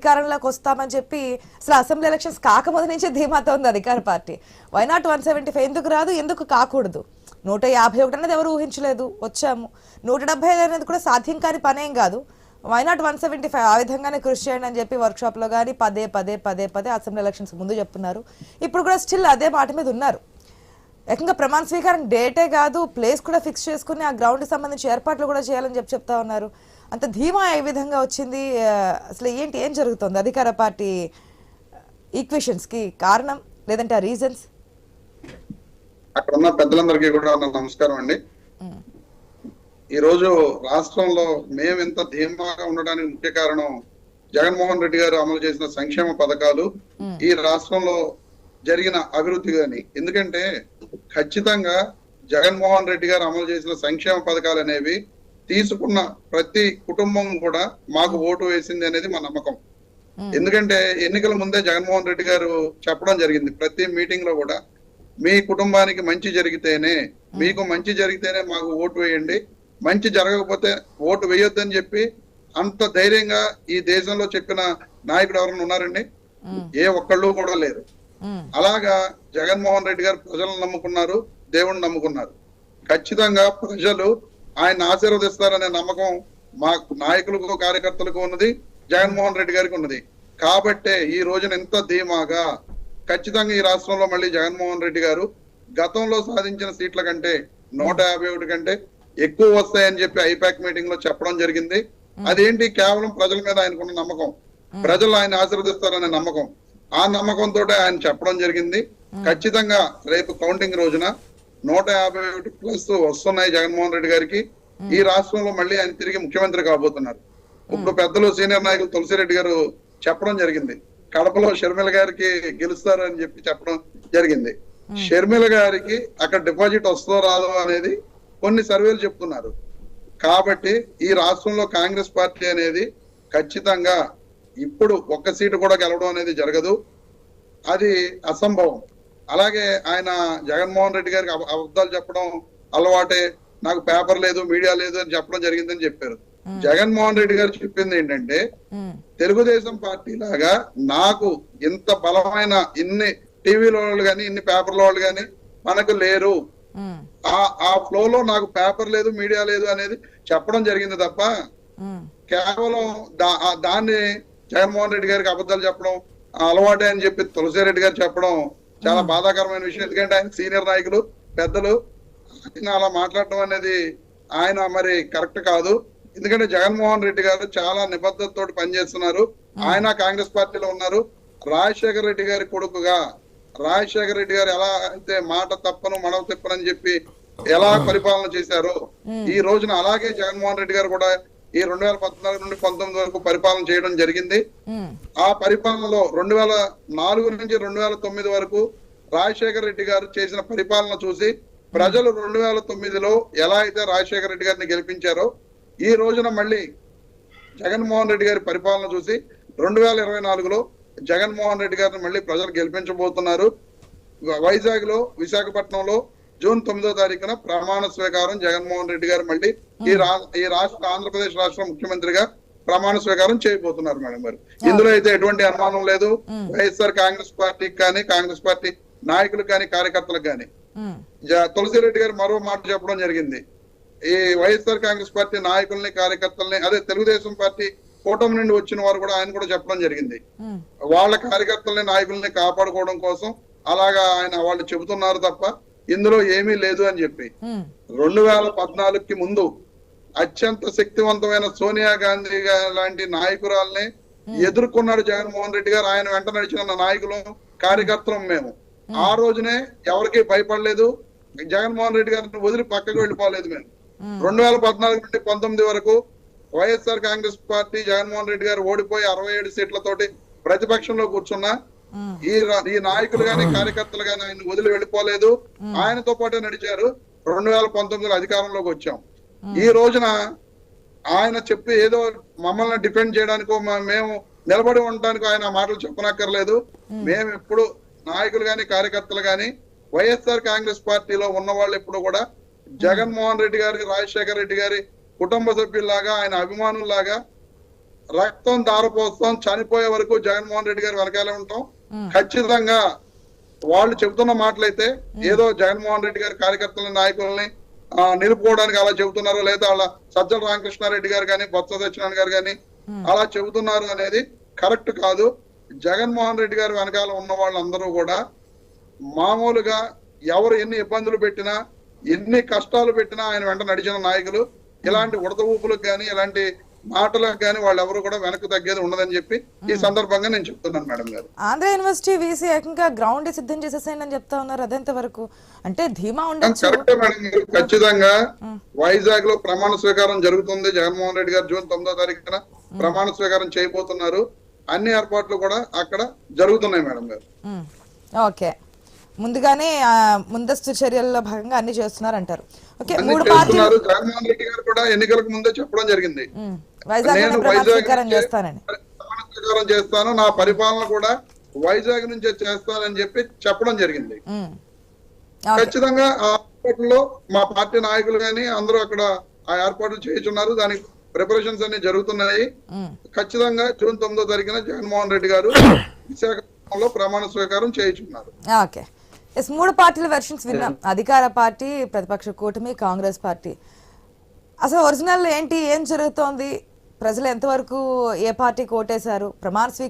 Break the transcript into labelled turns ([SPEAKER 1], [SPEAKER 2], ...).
[SPEAKER 1] అధికారంలోకి వస్తామని చెప్పి అసలు అసెంబ్లీ ఎలక్షన్స్ కాకముందు నుంచి ధీమాతో ఉంది అధికార party. Why not one seventy five ఎందుకు రాదు? ఎందుకు కాకూడదు? నూట యాభై ఒకటి అనేది ఎవరు ఊహించలేదు. వచ్చాము. నూట డెబ్బై ఐదు అనేది కూడా సాధ్యం కాని పనేం కాదు. Why not one seventy five ఆ విధంగానే కృషి చేయండి అని చెప్పి వర్క్షాప్లో కానీ పదే పదే పదే పదే అసెంబ్లీ ఎలక్షన్స్ ముందు చెప్తున్నారు. ఇప్పుడు కూడా స్టిల్ అదే మాట మీద ఉన్నారు. ఏకంగా ప్రమాణ స్వీకారం డేటే కాదు ప్లేస్ కూడా ఫిక్స్ చేసుకుని ఆ గ్రౌండ్కి సంబంధించి ఏర్పాట్లు కూడా చేయాలని చెప్పి చెప్తా ఉన్నారు. అంత ధీమా ఏ విధంగా వచ్చింది? అసలు ఏంటి ఏం జరుగుతుంది? అధికార పార్టీ ఈక్వేషన్స్కి కారణం లేదంటే ఆ రీజన్స్
[SPEAKER 2] అక్కడ ఉన్న పెద్దలందరికీ కూడా నమస్కారం అండి. ఈ రోజు రాష్ట్రంలో మేము ఇంత ధీమాగా ఉండడానికి ముఖ్య కారణం జగన్మోహన్ రెడ్డి గారు అమలు చేసిన సంక్షేమ పథకాలు ఈ రాష్ట్రంలో జరిగిన అభివృద్ధి గాని ఎందుకంటే ఖచ్చితంగా జగన్మోహన్ రెడ్డి గారు అమలు చేసిన సంక్షేమ పథకాలు అనేవి తీసుకున్న ప్రతి కుటుంబం కూడా మాకు ఓటు వేసింది అనేది మా నమ్మకం. ఎందుకంటే ఎన్నికల ముందే జగన్మోహన్ రెడ్డి గారు చెప్పడం జరిగింది. ప్రతి మీటింగ్లో కూడా మీ కుటుంబానికి మంచి జరిగితేనే మీకు మంచి జరిగితేనే మాకు ఓటు వేయండి. మంచి జరగకపోతే ఓటు వేయొద్దని చెప్పి అంత ధైర్యంగా ఈ దేశంలో చెప్పిన నాయకుడు ఎవరైనా ఉన్నారండి? ఏ ఒక్కళ్ళు కూడా లేరు. అలాగా జగన్మోహన్ రెడ్డి గారు ప్రజలను నమ్ముకున్నారు దేవుణ్ణి నమ్ముకున్నారు. ఖచ్చితంగా ప్రజలు ఆయన ఆశీర్వదిస్తారనే నమ్మకం మా నాయకులకు కార్యకర్తలకు ఉన్నది జగన్మోహన్ రెడ్డి గారికి ఉన్నది. కాబట్టే ఈ రోజున ఎంత ధీమాగా ఖచ్చితంగా ఈ రాష్ట్రంలో మళ్ళీ జగన్మోహన్ రెడ్డి గారు గతంలో సాధించిన సీట్ల కంటే నూట యాభై ఒకటి కంటే ఎక్కువ వస్తాయని చెప్పి ఐపాక్ మీటింగ్లో చెప్పడం జరిగింది. అదేంటి? కేవలం ప్రజల మీద ఆయనకున్న నమ్మకం. ప్రజలు ఆయన ఆశీర్వదిస్తారనే నమ్మకం. ఆ నమ్మకంతో ఆయన చెప్పడం జరిగింది. ఖచ్చితంగా రేపు కౌంటింగ్ రోజున నూట యాభై ఒకటి ప్లస్ వస్తున్నాయి జగన్మోహన్ రెడ్డి గారికి. ఈ రాష్ట్రంలో మళ్ళీ ఆయన తిరిగి ముఖ్యమంత్రి కాబోతున్నారు. ఇప్పుడు పెద్దలు సీనియర్ నాయకులు తులసిరెడ్డి గారు చెప్పడం జరిగింది. కడపలో షర్మిల గారికి గెలుస్తారు అని చెప్పి చెప్పడం జరిగింది. షర్మిల గారికి అక్కడ డిపాజిట్ వస్తుందో రాదో అనేది కొన్ని సర్వేలు చెప్తున్నారు. కాబట్టి ఈ రాష్ట్రంలో కాంగ్రెస్ పార్టీ అనేది ఖచ్చితంగా ఇప్పుడు ఒక్క సీటు కూడా గెలవడం అనేది జరగదు. అది అసంభవం. అలాగే ఆయన జగన్మోహన్ రెడ్డి గారికి అబ- అబద్ధాలు చెప్పడం అలవాటే. నాకు పేపర్ లేదు మీడియా లేదు అని చెప్పడం జరిగిందని చెప్పారు. జగన్మోహన్ రెడ్డి గారు చెప్పింది ఏంటంటే తెలుగుదేశం పార్టీ లాగా నాకు ఇంత బలమైన ఇన్ని టీవీలో వాళ్ళు కానీ ఇన్ని పేపర్ల వాళ్ళు కానీ మనకు లేరు. ఆ ఆ ఫ్లో లో నాకు పేపర్ లేదు మీడియా లేదు అనేది చెప్పడం జరిగింది తప్ప కేవలం దాన్ని జగన్మోహన్ రెడ్డి గారికి అబద్ధాలు చెప్పడం అలవాటే అని చెప్పి తులసిరెడ్డి గారు చెప్పడం చాలా బాధాకరమైన విషయం. ఎందుకంటే ఆయన సీనియర్ నాయకులు పెద్దలు. ఆయన అలా మాట్లాడటం అనేది ఆయన మరి కరెక్ట్ కాదు. ఎందుకంటే జగన్మోహన్ రెడ్డి గారు చాలా నిబద్ధతతో పనిచేస్తున్నారు. ఆయన కాంగ్రెస్ పార్టీలో ఉన్నారు. రాజశేఖర రెడ్డి గారి కొడుకుగా రాజశేఖర రెడ్డి గారు ఎలా అయితే మాట తప్పను మనవ తిప్పనని చెప్పి ఎలా పరిపాలన చేశారో ఈ రోజున అలాగే జగన్మోహన్ రెడ్డి గారు కూడా ఈ రెండు వేల పద్నాలుగు నుండి పంతొమ్మిది వరకు పరిపాలన చేయడం జరిగింది. ఆ పరిపాలనలో రెండు వేల నాలుగు నుంచి రెండు వేల తొమ్మిది వరకు రాజశేఖర రెడ్డి గారు చేసిన పరిపాలన చూసి ప్రజలు రెండు వేల తొమ్మిదిలో ఎలా అయితే రాజశేఖర రెడ్డి గారిని గెలిపించారో ఈ రోజున మళ్ళీ జగన్మోహన్ రెడ్డి గారి పరిపాలన చూసి రెండు వేల ఇరవై నాలుగులో జగన్మోహన్ రెడ్డి గారిని మళ్ళీ ప్రజలు గెలిపించబోతున్నారు. వైజాగ్లో విశాఖపట్నంలో జూన్ తొమ్మిదో తారీఖున ప్రమాణ స్వీకారం జగన్మోహన్ రెడ్డి గారు మళ్ళీ ఈ రా ఈ రాష్ట్ర ఆంధ్రప్రదేశ్ రాష్ట్ర ముఖ్యమంత్రిగా ప్రమాణ స్వీకారం చేయబోతున్నారు మేడం గారు ఇందులో అయితే ఎటువంటి అనుమానం లేదు. వైఎస్ఆర్ కాంగ్రెస్ పార్టీకి కానీ కాంగ్రెస్ పార్టీ నాయకులకు కానీ కార్యకర్తలకు కానీ. తులసిరెడ్డి గారు మరో మాట చెప్పడం జరిగింది. ఈ వైఎస్ఆర్ కాంగ్రెస్ పార్టీ నాయకుల్ని కార్యకర్తల్ని అదే తెలుగుదేశం పార్టీ కూటమి నుండి వచ్చిన వారు కూడా ఆయన కూడా చెప్పడం జరిగింది. వాళ్ళ కార్యకర్తల్ని నాయకుల్ని కాపాడుకోవడం కోసం అలాగా ఆయన వాళ్ళు చెబుతున్నారు తప్ప ఇందులో ఏమీ లేదు అని చెప్పి. రెండు వేల పద్నాలుగుకి ముందు అత్యంత శక్తివంతమైన సోనియా గాంధీ లాంటి నాయకురాల్ని ఎదుర్కొన్నాడు జగన్మోహన్ రెడ్డి గారు. ఆయన వెంట నడిచిన నాయకులు కార్యకర్తలం మేము. ఆ రోజునే ఎవరికి భయపడలేదు. జగన్మోహన్ రెడ్డి గారిని వదిలి పక్కకు వెళ్ళిపోలేదు మేము. రెండు వేల పద్నాలుగు నుండి పంతొమ్మిది వరకు వైఎస్ఆర్ కాంగ్రెస్ పార్టీ జగన్మోహన్ రెడ్డి గారు ఓడిపోయి అరవై ఏడు సీట్లతోటి ప్రతిపక్షంలో కూర్చున్నా ఈ ఈ నాయకులు గాని కార్యకర్తలు గాని ఆయన వదిలి వెళ్ళిపోలేదు. ఆయనతో పాటే నడిచారు. రెండు వేల పంతొమ్మిదిలో అధికారంలోకి వచ్చాం. ఈ రోజున ఆయన చెప్పి ఏదో మమ్మల్ని డిఫెండ్ చేయడానికో మేము నిలబడి ఉండటానికి ఆయన మాటలు చెప్పనక్కర్లేదు. మేము ఎప్పుడు నాయకులు గాని కార్యకర్తలు గాని వైఎస్ఆర్ కాంగ్రెస్ పార్టీలో ఉన్న వాళ్ళు ఎప్పుడు కూడా జగన్మోహన్ రెడ్డి గారి రాజశేఖర రెడ్డి గారి కుటుంబ సభ్యుల్లాగా ఆయన అభిమానుల్లాగా రక్తం దారపోస్తాం చనిపోయే వరకు జగన్మోహన్ రెడ్డి గారు వెనకాలే ఉంటాం. ఖచ్చితంగా వాళ్ళు చెబుతున్న మాటలైతే ఏదో జగన్మోహన్ రెడ్డి గారి కార్యకర్తల నాయకుల్ని నిలుపుకోవడానికి అలా చెబుతున్నారు లేదా అలా సజ్జల రామకృష్ణారెడ్డి గారు కానీ బొత్స సత్యనారాయణ గారు కానీ అలా చెబుతున్నారు అనేది కరెక్ట్ కాదు. జగన్మోహన్ రెడ్డి గారు వెనకాల ఉన్న వాళ్ళందరూ కూడా మామూలుగా ఎవరు ఎన్ని ఇబ్బందులు పెట్టినా ఎన్ని కష్టాలు పెట్టినా ఆయన వెంట నడిచిన నాయకులు. ఇలాంటి ఉడత ఊపులకు కానీ ఇలాంటి మాటలకు కానీ వాళ్ళు ఎవరు కూడా వెనక్కి తగ్గేది ఉండదని చెప్పి ఈ సందర్భంగా నేను చెప్తున్నాను మేడం గారు.
[SPEAKER 1] ఆంధ్ర యూనివర్సిటీ వీసీ ఏకంగా గ్రౌండ్ సిద్ధం చేసేసేయండి అని చెప్తా ఉన్నారు. అదెంత వరకు? అంటే ధీమా
[SPEAKER 2] కరెక్ట్ మేడం గారు. ఖచ్చితంగా వైజాగ్లో ప్రమాణ స్వీకారం జరుగుతుంది జగన్మోహన్ రెడ్డి గారు జూన్ తొమ్మిదో తారీఖున. ప్రమాణ స్వీకారం చేయబోతున్నారు. అన్ని ఏర్పాట్లు కూడా అక్కడ జరుగుతున్నాయి మేడం గారు.
[SPEAKER 1] ఓకే. ముందుగానే ముందస్తు చర్యల్లో భాగంగా అన్ని చేస్తున్నారు అంటారు ఓకే
[SPEAKER 2] అన్ని
[SPEAKER 1] మూడు పార్టీలు
[SPEAKER 2] చేస్తున్నారు జగన్మోహన్ రెడ్డి గారు కూడా ఎన్నికలకు ముందే చెప్పడం జరిగింది. నేను వైజాగ్ చేస్తాను నా పరిపాలన కూడా వైజాగ్ నుంచే చేస్తానని చెప్పి చెప్పడం జరిగింది. ఖచ్చితంగా ఆ ఏర్పాట్లలో మా పార్టీ నాయకులు కానీ అందరూ అక్కడ ఆ ఏర్పాట్లు చేస్తున్నారు దానికి ప్రిపరేషన్స్ అన్ని జరుగుతున్నాయి. ఖచ్చితంగా జూన్ తొమ్మిదో తారీఖున జగన్మోహన్ రెడ్డి గారు విశాఖపట్నంలో ప్రమాణ స్వీకారం చేయించున్నారు.
[SPEAKER 1] ఓకే. ఎస్ మూడు పార్టీల వెర్షన్స్ విన్నాం. అధికార పార్టీ ప్రతిపక్ష కూటమి కాంగ్రెస్ పార్టీ. అసలు ఒరిజినల్ ఏంటి? ఏం జరుగుతోంది? ప్రజలు ఎంతవరకు ఏ పార్టీకి ఓటేశారు? ప్రమాణ స్వీకారం